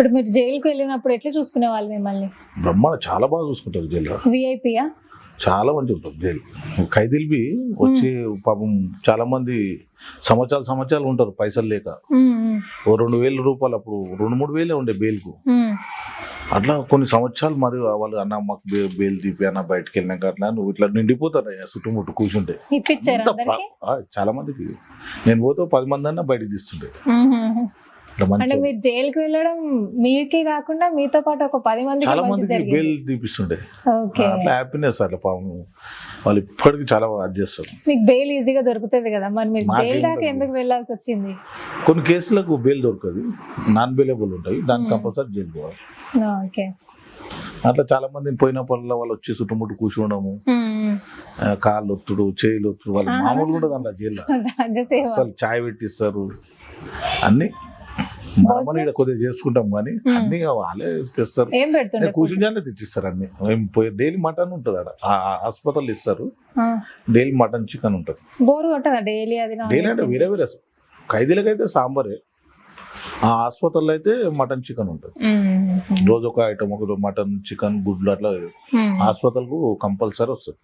ఇప్పుడు మీరు జైలుకి వెళ్ళినప్పుడు ఎట్లా చూసుకునే వాళ్ళు మిమ్మల్ని? బ్రహ్మాండ చాలా బాగా చూసుకుంటారు జైల్లో. విఐపియా చాలా మంచి ఉంటుంది జైలు. ఖైదీలు వచ్చి పాపం చాలా మంది సంవత్సరాలు సంవత్సరాలు ఉంటారు పైసలు లేక. ఓ రెండు వేల రూపాయలు అప్పుడు రెండు మూడు వేలే ఉండే బెయిల్కు. అట్లా కొన్ని సంవత్సరాలు మరి వాళ్ళు అన్న మాకు బెయిల్ తీపి అన్న బయటకు వెళ్ళినాక అట్లా నువ్వు ఇట్లా నిండిపోతారు చుట్టుముట్టు కూర్చుంటే. చాలా మందికి. నేను పోతే పది మంది అన్న బయటకు తీస్తుండే. అంటే మీరు జైలుకి వెళ్ళడం మీకే కాకుండా మీతో పాటు ఒక పది మందికి చాలా మందికి జరిగింది. బెయిల్ తీపిస్తుండే. అట్లా హ్యాపీనెస్ అట్లా పాపం. వాళ్ళు ఇప్పటికీ చాలా అది చేస్తారు. మీకు బెయిల్ ఈజీగా దొరుకుతుంది కదా మరి మీరు జైలు దాకా. ఎందుకు వెళ్ళాల్సి వచ్చింది? కొన్ని కేసులకు బెయిల్ దొరకదు. నాన్ బెయిలబుల్ ఉంటాయి. దానికి Hmm. కంపల్సరీ జైలు పోవాలి. ఓకే. అట్లా చాలా మంది పోయినప్పుడల్లా వాళ్ళు వచ్చి చుట్టుముట్టు కూర్చోవడము ఆ, కాళ్ళు ఒత్తుడు చేయిలు ఒత్తుడు వాళ్ళు ఆహా. మామూలుగా ఉండదు అందులో జైల్లో. అసలు చాయ్ పెట్టిస్తారు. అన్ని మనం ఇక్కడ కొద్దిగా చేసుకుంటాం కానీ. అన్ని వాళ్ళే తెస్తారు కూర్చుంటే తెచ్చిస్తారు అన్ని డైలీ మటన్ ఉంటుంది ఆ హాస్పిటల్ ఇస్తారు. డైలీ మటన్ చికెన్ ఉంటుంది బోరు కొట్టదా డైలీ అది non డైలీ అంటే? వేరే వేరే ఖైదీలకైతే సాంబారే ఆ హాస్పిటల్లో అయితే మటన్ చికెన్ ఉంటుంది. రోజు ఒక ఐటమ్ ఒక మటన్ చికెన్ గుడ్లు అట్లా. హాస్పిటల్కు కంపల్సరీ వస్తుంది